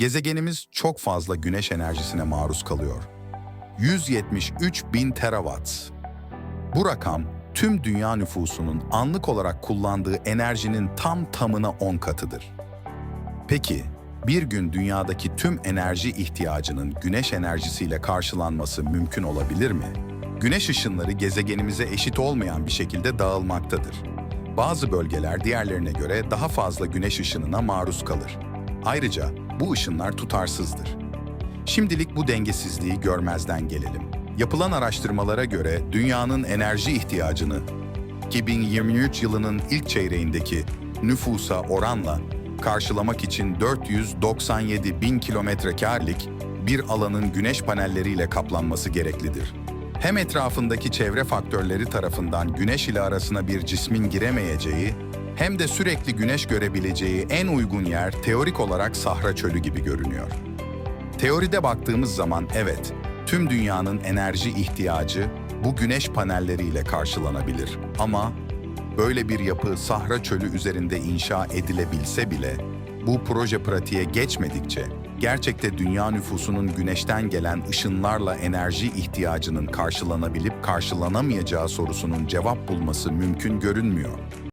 Gezegenimiz çok fazla güneş enerjisine maruz kalıyor. 173 bin terawatt. Bu rakam tüm dünya nüfusunun anlık olarak kullandığı enerjinin tam tamına 10 katıdır. Peki, bir gün dünyadaki tüm enerji ihtiyacının güneş enerjisiyle karşılanması mümkün olabilir mi? Güneş ışınları gezegenimize eşit olmayan bir şekilde dağılmaktadır. Bazı bölgeler diğerlerine göre daha fazla güneş ışınına maruz kalır. Ayrıca bu ışınlar tutarsızdır. Şimdilik bu dengesizliği görmezden gelelim. Yapılan araştırmalara göre dünyanın enerji ihtiyacını 2023 yılının ilk çeyreğindeki nüfusa oranla karşılamak için 497 bin kilometrekarlik bir alanın güneş panelleriyle kaplanması gereklidir. Hem etrafındaki çevre faktörleri tarafından güneş ile arasına bir cismin giremeyeceği, hem de sürekli güneş görebileceği en uygun yer teorik olarak Sahra Çölü gibi görünüyor. Teoride baktığımız zaman evet, tüm dünyanın enerji ihtiyacı bu güneş panelleriyle karşılanabilir. Ama böyle bir yapı Sahra Çölü üzerinde inşa edilebilse bile bu proje pratiğe geçmedikçe gerçekte dünya nüfusunun güneşten gelen ışınlarla enerji ihtiyacının karşılanabilip karşılanamayacağı sorusunun cevap bulması mümkün görünmüyor.